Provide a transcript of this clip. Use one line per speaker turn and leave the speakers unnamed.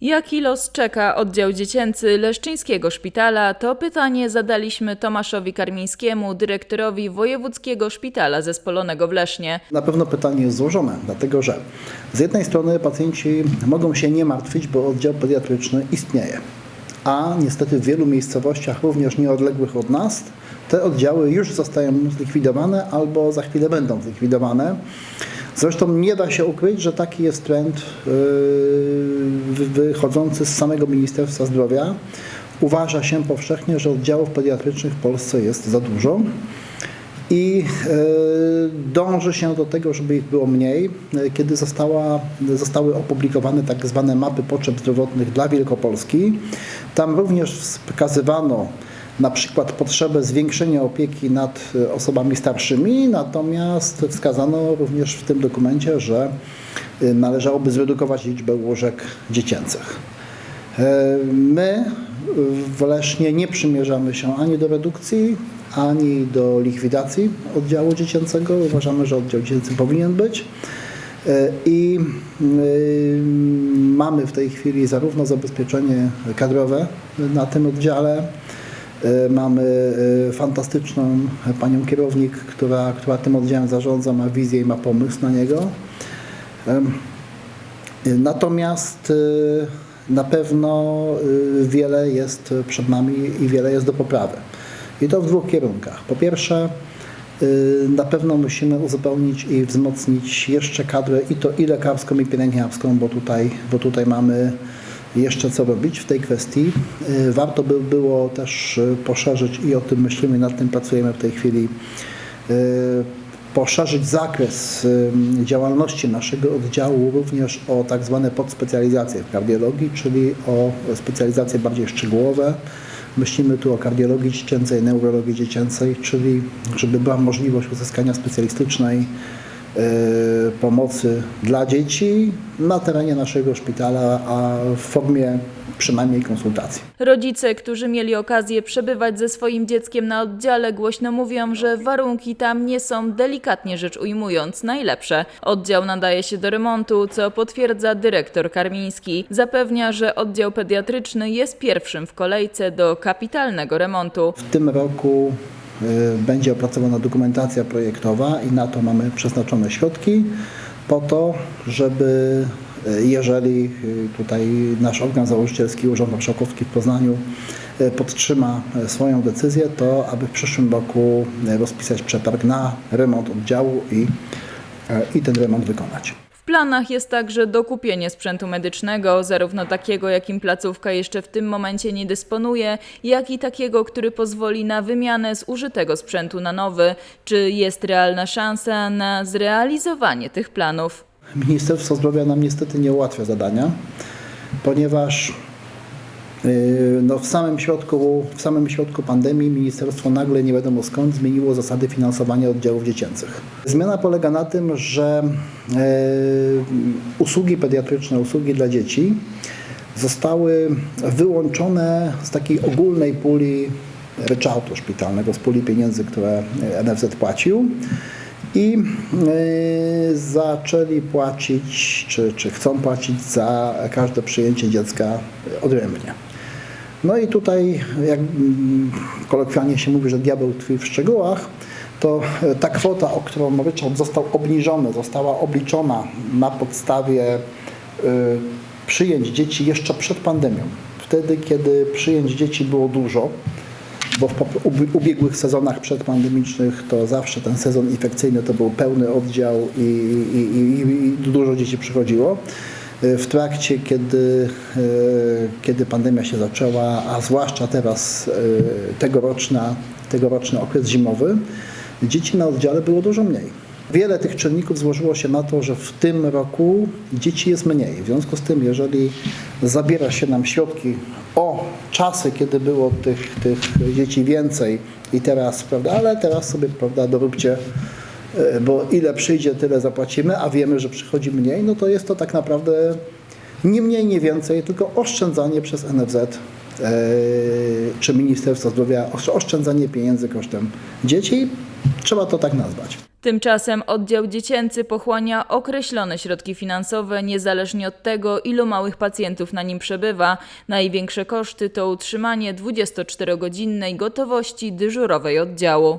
Jaki los czeka oddział dziecięcy Leszczyńskiego Szpitala? To pytanie zadaliśmy Tomaszowi Karmińskiemu, dyrektorowi Wojewódzkiego Szpitala Zespolonego w Lesznie.
Na pewno pytanie jest złożone, dlatego że z jednej strony pacjenci mogą się nie martwić, bo oddział pediatryczny istnieje, a niestety w wielu miejscowościach, również nieodległych od nas, te oddziały już zostają zlikwidowane albo za chwilę będą zlikwidowane. Zresztą nie da się ukryć, że taki jest trend yy, wychodzący z samego Ministerstwa Zdrowia. Uważa się powszechnie, że oddziałów pediatrycznych w Polsce jest za dużo i e, dąży się do tego, żeby ich było mniej. E, Kiedy została, zostały opublikowane tak zwane mapy potrzeb zdrowotnych dla Wielkopolski, tam również wskazywano na przykład potrzebę zwiększenia opieki nad e, osobami starszymi, natomiast wskazano również w tym dokumencie, że należałoby zredukować liczbę łóżek dziecięcych. E, My w Lesznie nie przymierzamy się ani do redukcji, ani do likwidacji oddziału dziecięcego. Uważamy, że oddział dziecięcy powinien być. E, I y, mamy w tej chwili zarówno zabezpieczenie kadrowe na tym oddziale, mamy fantastyczną panią kierownik, która, która tym oddziałem zarządza, ma wizję i ma pomysł na niego. Natomiast y, na pewno y, wiele jest przed nami i wiele jest do poprawy. I to w dwóch kierunkach. Po pierwsze, y, na pewno musimy uzupełnić i wzmocnić jeszcze kadrę i to i lekarską, i pielęgniarską, bo tutaj, bo tutaj mamy jeszcze co robić w tej kwestii. Warto by było też poszerzyć i o tym myślimy, nad tym pracujemy w tej chwili poszerzyć zakres działalności naszego oddziału również o tak zwane podspecjalizacje w kardiologii, czyli o specjalizacje bardziej szczegółowe. Myślimy tu o kardiologii dziecięcej, neurologii dziecięcej, czyli żeby była możliwość uzyskania specjalistycznej y, pomocy dla dzieci na terenie naszego szpitala, a w formie przynajmniej konsultacji.
Rodzice, którzy mieli okazję przebywać ze swoim dzieckiem na oddziale, głośno mówią, że warunki tam nie są, delikatnie rzecz ujmując, najlepsze. Oddział nadaje się do remontu, co potwierdza dyrektor Karmiński. Zapewnia, że oddział pediatryczny jest pierwszym w kolejce do kapitalnego remontu.
W tym roku y, będzie opracowana dokumentacja projektowa i na to mamy przeznaczone środki po to, żeby jeżeli y, tutaj nasz organ założycielski Urząd Marszałkowski w Poznaniu y, podtrzyma swoją decyzję, to aby w przyszłym roku rozpisać przetarg na remont oddziału i, i ten remont wykonać.
W planach jest także dokupienie sprzętu medycznego, zarówno takiego, jakim placówka jeszcze w tym momencie nie dysponuje, jak i takiego, który pozwoli na wymianę zużytego sprzętu na nowy. Czy jest realna szansa na zrealizowanie tych planów?
Ministerstwo Zdrowia nam niestety nie ułatwia zadania, ponieważ yy, no, w, samym środku, w samym środku pandemii ministerstwo nagle nie wiadomo skąd zmieniło zasady finansowania oddziałów dziecięcych. Zmiana polega na tym, że yy, usługi pediatryczne, usługi dla dzieci zostały wyłączone z takiej ogólnej puli ryczałtu szpitalnego, z puli pieniędzy, które NFZ płacił i y, zaczęli płacić, czy, czy chcą płacić za każde przyjęcie dziecka odrębnie. No i tutaj, jak mm, kolokwialnie się mówi, że diabeł tkwi w szczegółach, to e, ta kwota, o którą ryczałt został obniżony, została obliczona na podstawie y, przyjęć dzieci jeszcze przed pandemią. Wtedy, kiedy przyjęć dzieci było dużo, bo w ubiegłych sezonach przedpandemicznych to zawsze ten sezon infekcyjny to był pełny oddział i, i, i, i dużo dzieci przychodziło. Y, W trakcie, kiedy, y, kiedy pandemia się zaczęła, a zwłaszcza teraz y, tegoroczna, tegoroczny okres zimowy, dzieci na oddziale było dużo mniej. Wiele tych czynników złożyło się na to, że w tym roku dzieci jest mniej. W związku z tym, jeżeli zabiera się nam środki o czasy, kiedy było tych, tych dzieci więcej i teraz, prawda, ale teraz sobie, prawda, doróbcie, e, bo ile przyjdzie, tyle zapłacimy, a wiemy, że przychodzi mniej, no to jest to tak naprawdę nie mniej, nie więcej, tylko oszczędzanie przez NFZ e, czy Ministerstwo Zdrowia, osz- oszczędzanie pieniędzy kosztem dzieci. Trzeba to tak nazwać.
Tymczasem oddział dziecięcy pochłania określone środki finansowe, niezależnie od tego, ilu małych pacjentów na nim przebywa. Największe koszty to utrzymanie 24-godzinnej gotowości dyżurowej oddziału.